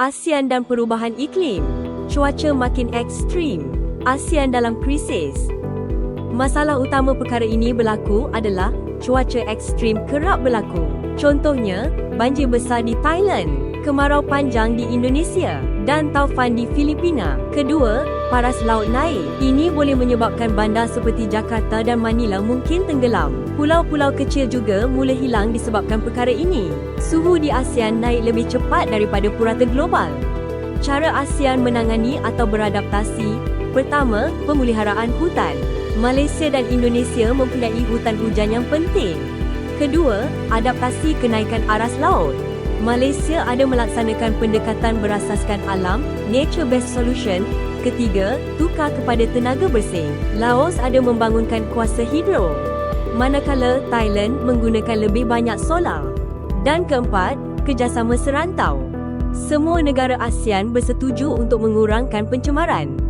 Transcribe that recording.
ASEAN dan perubahan iklim. Cuaca makin ekstrim. ASEAN dalam krisis. Masalah utama perkara ini berlaku adalah cuaca ekstrim kerap berlaku. Contohnya, banjir besar di Thailand, kemarau panjang di Indonesia, dan taufan di Filipina. Kedua, paras laut naik. Ini boleh menyebabkan bandar seperti Jakarta dan Manila mungkin tenggelam. Pulau-pulau kecil juga mula hilang disebabkan perkara ini. Suhu di ASEAN naik lebih cepat daripada purata global. Cara ASEAN menangani atau beradaptasi Pertama, pemeliharaan hutan. Malaysia dan Indonesia mempunyai hutan hujan yang penting. Kedua, adaptasi kenaikan aras laut. Malaysia ada melaksanakan pendekatan berasaskan alam, nature-based solution. Ketiga, tukar kepada tenaga bersih. Laos ada membangunkan kuasa hidro. Manakala Thailand menggunakan lebih banyak solar. Dan keempat, kerjasama serantau. Semua negara ASEAN bersetuju untuk mengurangkan pencemaran.